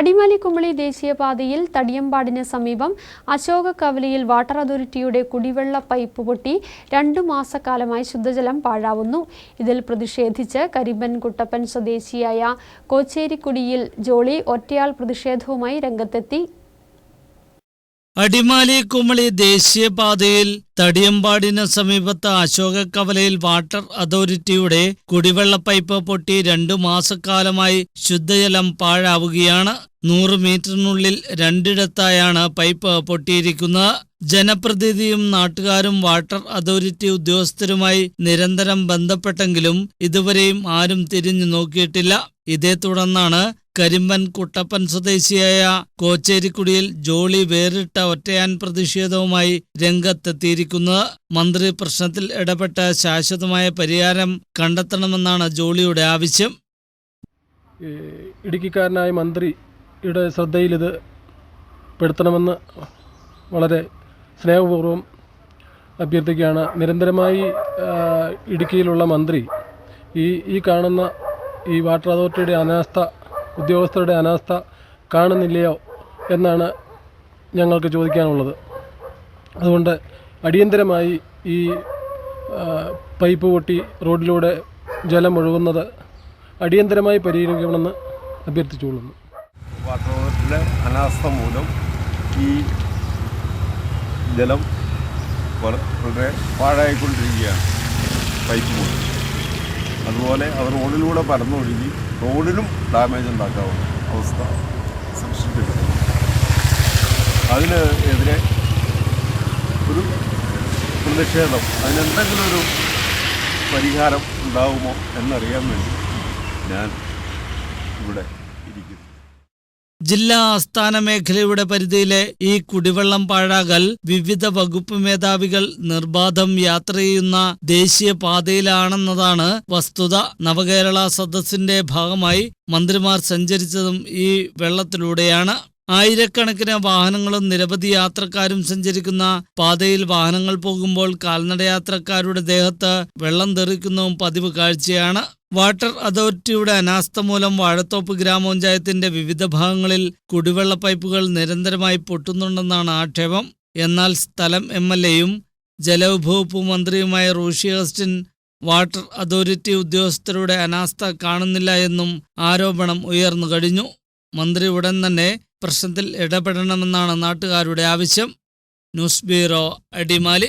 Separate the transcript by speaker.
Speaker 1: അടിമാലി കുമളി ദേശീയപാതയിൽ തടിയമ്പാടിന് സമീപം അശോക കവലയിൽ വാട്ടർ അതോറിറ്റിയുടെ കുടിവെള്ള പൈപ്പ് പൊട്ടി രണ്ടു മാസക്കാലമായി ശുദ്ധജലം പാഴാവുന്നു. ഇതിൽ പ്രതിഷേധിച്ച് കരിമ്പൻ കുട്ടപ്പൻ സ്വദേശിയായ കോച്ചേരിക്കുടിയിൽ ജോളി ഒറ്റയാൾ പ്രതിഷേധവുമായി രംഗത്തെത്തി.
Speaker 2: അടിമാലി കുമളി ദേശീയപാതയിൽ തടിയമ്പാടിന് സമീപത്ത് അശോക കവലയിൽ വാട്ടർ അതോറിറ്റിയുടെ കുടിവെള്ള പൈപ്പ് പൊട്ടി രണ്ടു മാസക്കാലമായി ശുദ്ധജലം പാഴാവുകയാണ്. നൂറ് മീറ്ററിനുള്ളിൽ രണ്ടിടത്തായാണ് പൈപ്പ് പൊട്ടിയിരിക്കുന്നത്. ജനപ്രതിനിധിയും നാട്ടുകാരും വാട്ടർ അതോറിറ്റി ഉദ്യോഗസ്ഥരുമായി നിരന്തരം ബന്ധപ്പെട്ടെങ്കിലും ഇതുവരെയും ആരും തിരിഞ്ഞു നോക്കിയിട്ടില്ല. ഇതേ തുടർന്നാണ് കരിമ്പൻ കുട്ടപ്പൻ സ്വദേശിയായ കോച്ചേരിക്കുടിയിൽ ജോളി വേറിട്ട ഒറ്റയാൻ പ്രതിഷേധവുമായി രംഗത്തെത്തിയിരിക്കുന്നത് മന്ത്രി പ്രശ്നത്തിൽ ഇടപെട്ട ശാശ്വതമായ പരിഹാരം കണ്ടെത്തണമെന്നാണ് ജോളിയുടെ ആവശ്യം.
Speaker 3: ഇടുക്കിക്കാരനായ മന്ത്രിയുടെ ശ്രദ്ധയിൽ ഇത് പെടുത്തണമെന്ന് വളരെ സ്നേഹപൂർവം അഭ്യർത്ഥിക്കുകയാണ്. നിരന്തരമായി ഇടുക്കിയിലുള്ള മന്ത്രി ഈ ഈ കാണുന്ന ഈ വാട്ടർ അതോറിറ്റിയുടെ അനാസ്ഥ ഉദ്യോഗസ്ഥരുടെ അനാസ്ഥ കാണുന്നില്ലയോ എന്നാണ് ഞങ്ങൾക്ക് ചോദിക്കാനുള്ളത്. അതുകൊണ്ട് അടിയന്തരമായി ഈ പൈപ്പ് പൊട്ടി റോഡിലൂടെ ജലം ഒഴുകുന്നത് അടിയന്തരമായി പരിഹരിക്കണമെന്ന് അഭ്യർത്ഥിച്ചുകൊള്ളുന്നു.
Speaker 4: വാട്ടർ അതോറിറ്റിയുടെ അനാസ്ഥ മൂലം ഈ ജലം വള- വളരെ പാഴായിക്കൊണ്ടിരിക്കുകയാണ് പൈപ്പ് മൂലം അതുപോലെ അത് റോഡിലൂടെ പരന്നൊഴുകി റോഡിലും ഡാമേജ് ഉണ്ടാക്കാവുന്ന അവസ്ഥ സൃഷ്ടിച്ചിട്ടുണ്ട്. അതിന് എതിരെ ഒരു പ്രതിഷേധം അതിനെന്തെങ്കിലും ഒരു പരിഹാരം ഉണ്ടാകുമോ എന്നറിയാൻ വേണ്ടി ഞാൻ ഇവിടെ ഇരിക്കുന്നു.
Speaker 2: ജില്ലാ ആസ്ഥാന മേഖലയുടെ പരിധിയിലെ ഈ കുടിവെള്ളം പാഴാകൽ വിവിധ വകുപ്പ് മേധാവികൾ നിർബാധം യാത്ര ചെയ്യുന്ന ദേശീയ പാതയിലാണെന്നതാണ് വസ്തുത. നവകേരള സദസ്സിന്റെ ഭാഗമായി മന്ത്രിമാർ സഞ്ചരിച്ചതും ഈ വെള്ളത്തിലൂടെയാണ്. ആയിരക്കണക്കിന് വാഹനങ്ങളും നിരവധി യാത്രക്കാരും സഞ്ചരിക്കുന്ന പാതയിൽ വാഹനങ്ങൾ പോകുമ്പോൾ കാൽനടയാത്രക്കാരുടെ ദേഹത്ത് വെള്ളം തെറിക്കുന്നതും പതിവ് കാഴ്ചയാണ്. വാട്ടർ അതോറിറ്റിയുടെ അനാസ്ഥ മൂലം വാഴത്തോപ്പ് ഗ്രാമപഞ്ചായത്തിന്റെ വിവിധ ഭാഗങ്ങളിൽ കുടിവെള്ള പൈപ്പുകൾ നിരന്തരമായി പൊട്ടുന്നുണ്ടെന്നാണ് ആക്ഷേപം. എന്നാൽ സ്ഥലം എം എൽ എയും ജലവിഭവപ്പ് മന്ത്രിയുമായ റൂഷി അഗസ്റ്റിൻ വാട്ടർ അതോറിറ്റി ഉദ്യോഗസ്ഥരുടെ അനാസ്ഥ കാണുന്നില്ല എന്നും ആരോപണം ഉയർന്നു കഴിഞ്ഞു. മന്ത്രി ഉടൻ തന്നെ പ്രശ്നത്തിൽ ഇടപെടണമെന്നാണ് നാട്ടുകാരുടെ ആവശ്യം. News bureau Adimali.